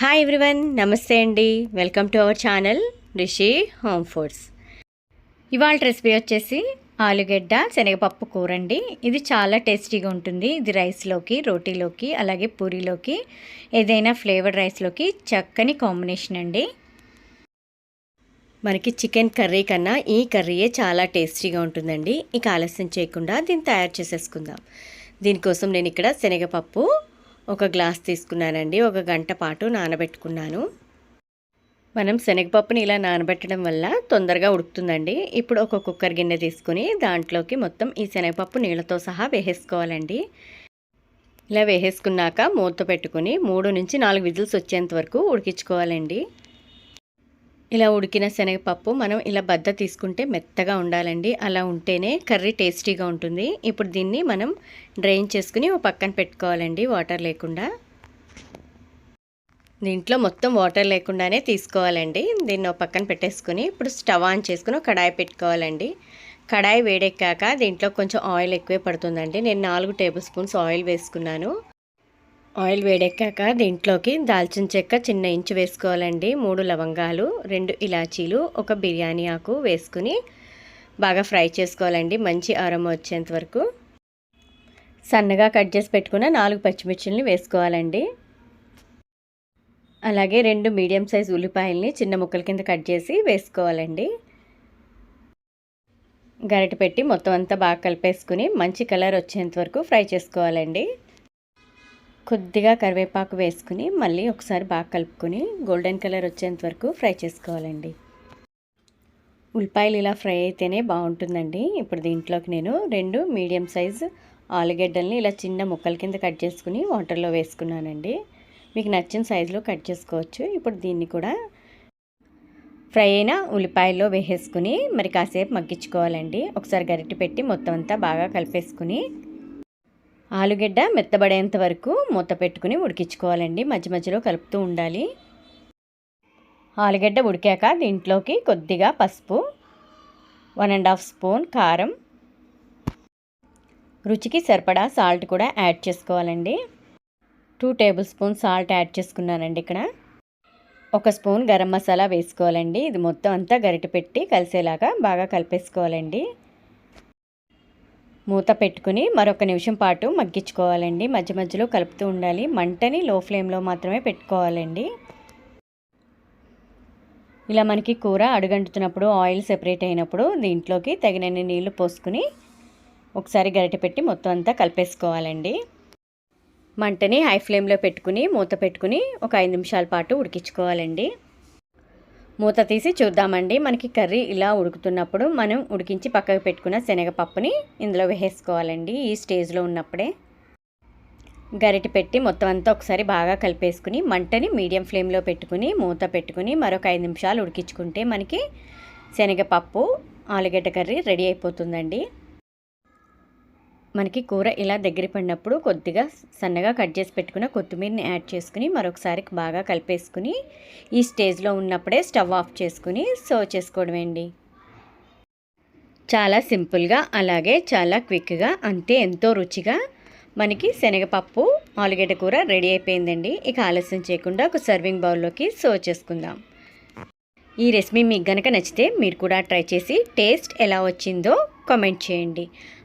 Hi everyone నమస్తే అండి. Welcome to our channel Rishi home foods ఇవాళ రెసిపీ వచ్చేసి ఆలుగడ్డ శనగపప్పు కూర అండి ఇది చాలా టేస్టీగా ఉంటుంది. ఇది రైస్లోకి రోటీలోకి అలాగే పూరీలోకి ఏదైనా ఫ్లేవర్డ్ రైస్లోకి చక్కని కాంబినేషన్ అండి. మనకి చికెన్ కర్రీ కన్నా ఈ కర్రీయే చాలా టేస్టీగా ఉంటుందండి. ఇక ఆలస్యం చేయకుండా దీన్ని తయారు చేసేసుకుందాం. దీనికోసం నేను ఇక్కడ శనగపప్పు ఒక గ్లాస్ తీసుకున్నానండి ఒక గంట పాటు నానబెట్టుకున్నాను. మనం శనగపప్పుని ఇలా నానబెట్టడం వల్ల తొందరగా ఉడుకుతుందండి. ఇప్పుడు ఒక కుక్కర్ గిన్నె తీసుకుని దాంట్లోకి మొత్తం ఈ శనగపప్పు నీళ్ళతో సహా వేసేసుకోవాలండి. ఇలా వేసేసుకున్నాక మూత పెట్టుకుని మూడు నుంచి నాలుగు విజిల్స్ వచ్చేంత వరకు ఉడికించుకోవాలండి. ఇలా ఉడికిన శనగపప్పు మనం ఇలా బద్ద తీసుకుంటే మెత్తగా ఉండాలండి. అలా ఉంటేనే కర్రీ టేస్టీగా ఉంటుంది. ఇప్పుడు దీన్ని మనం డ్రైన్ చేసుకుని ఓ పక్కన పెట్టుకోవాలండి వాటర్ లేకుండా. దీంట్లో మొత్తం వాటర్ లేకుండానే తీసుకోవాలండి. దీన్ని ఒక పక్కన పెట్టేసుకుని ఇప్పుడు స్టవ్ ఆన్ చేసుకుని కడాయి పెట్టుకోవాలండి. కడాయి వేడెక్కాక దీంట్లో కొంచెం ఆయిల్ ఎక్కువే పడుతుందండి. నేను నాలుగు టేబుల్ స్పూన్స్ ఆయిల్ వేసుకున్నాను. ఆయిల్ వేడెక్కాక దీంట్లోకి దాల్చిన చెక్క చిన్న ఇంచు వేసుకోవాలండి. మూడు లవంగాలు రెండు ఇలాచీలు ఒక బిర్యానీ ఆకు వేసుకుని బాగా ఫ్రై చేసుకోవాలండి. మంచి ఆరం వచ్చేంత వరకు. సన్నగా కట్ చేసి పెట్టుకున్న నాలుగు పచ్చిమిర్చిల్ని వేసుకోవాలండి. అలాగే రెండు మీడియం సైజ్ ఉల్లిపాయల్ని చిన్న ముక్కల కింద కట్ చేసి వేసుకోవాలండి. గరిట పెట్టి మొత్తం అంతా బాగా కలిపేసుకుని మంచి కలర్ వచ్చేంత వరకు ఫ్రై చేసుకోవాలండి. కొద్దిగా కరివేపాకు వేసుకుని మళ్ళీ ఒకసారి బాగా కలుపుకొని గోల్డెన్ కలర్ వచ్చేంత వరకు ఫ్రై చేసుకోవాలండి. ఉల్లిపాయలు ఇలా ఫ్రై అయితేనే బాగుంటుందండి. ఇప్పుడు దీంట్లోకి నేను రెండు మీడియం సైజ్ ఆలుగడ్డల్ని ఇలా చిన్న ముక్కల కింద కట్ చేసుకుని వాటర్లో వేసుకున్నానండి. మీకు నచ్చిన సైజులో కట్ చేసుకోవచ్చు. ఇప్పుడు దీన్ని కూడా ఫ్రై అయిన ఉల్లిపాయల్లో వేసేసుకుని మరి కాసేపు మగ్గించుకోవాలండి. ఒకసారి గరిటె పెట్టి మొత్తం అంతా బాగా కలిపేసుకుని ఆలుగడ్డ మెత్తబడేంత వరకు మూత పెట్టుకుని ఉడికించుకోవాలండి. మధ్య మధ్యలో కలుపుతూ ఉండాలి. ఆలుగడ్డ ఉడికాక దీంట్లోకి కొద్దిగా పసుపు వన్ అండ్ హాఫ్ స్పూన్ కారం. రుచికి సరిపడా సాల్ట్ కూడా యాడ్ చేసుకోవాలండి. Two table spoon salt add చేసుకున్నానండి ఇక్కడ. ఒక స్పూన్ గరం మసాలా వేసుకోవాలండి. ఇది మొత్తం అంతా గరిటె పెట్టి కలిసేలాగా బాగా కలిపేసుకోవాలండి. మూత పెట్టుకుని మరొక నిమిషం పాటు మగ్గించుకోవాలండి. మధ్య మధ్యలో కలుపుతూ ఉండాలి. మంటని లో ఫ్లేమ్లో మాత్రమే పెట్టుకోవాలండి. ఇలా మనకి కూర అడుగంటుతున్నప్పుడు ఆయిల్ సెపరేట్ అయినప్పుడు దీంట్లోకి తగినన్ని నీళ్ళు పోసుకుని ఒకసారి గరిటె పెట్టి మొత్తం అంతా కలిపేసుకోవాలండి. మంటని హై ఫ్లేమ్లో పెట్టుకుని మూత పెట్టుకుని ఒక ఐదు నిమిషాల పాటు ఉడికించుకోవాలండి. మూత తీసి చూద్దామండి. మనకి కర్రీ ఇలా ఉడుకుతున్నప్పుడు మనం ఉడికించి పక్కకు పెట్టుకున్న శనగపప్పుని ఇందులో వేసేసుకోవాలండి. ఈ స్టేజ్లో ఉన్నప్పుడే గరిటి పెట్టి మొత్తం అంతా ఒకసారి బాగా కలిపేసుకుని మంటని మీడియం ఫ్లేమ్లో పెట్టుకుని మూత పెట్టుకుని మరొక ఐదు నిమిషాలు ఉడికించుకుంటే మనకి శనగపప్పు ఆలుగడ్డ కర్రీ రెడీ అయిపోతుందండి. మనకి కూర ఇలా దగ్గర పడినప్పుడు కొద్దిగా సన్నగా కట్ చేసి పెట్టుకున్న కొత్తిమీరని యాడ్ చేసుకుని మరొకసారి బాగా కలిపేసుకుని ఈ స్టేజ్లో ఉన్నప్పుడే స్టవ్ ఆఫ్ చేసుకుని సర్వ్ చేసుకోవడమేండి చాలా సింపుల్గా అలాగే చాలా క్విక్గా అంతే ఎంతో రుచిగా మనకి శనగపప్పు ఆలుగడ్డ కూర రెడీ అయిపోయిందండి. ఇక ఆలస్యం చేయకుండా ఒక సర్వింగ్ బౌల్లోకి సర్వ్ చేసుకుందాం. ఈ రెసిపీ మీకు గనక నచ్చితే మీరు కూడా ట్రై చేసి టేస్ట్ ఎలా వచ్చిందో కామెంట్ చేయండి.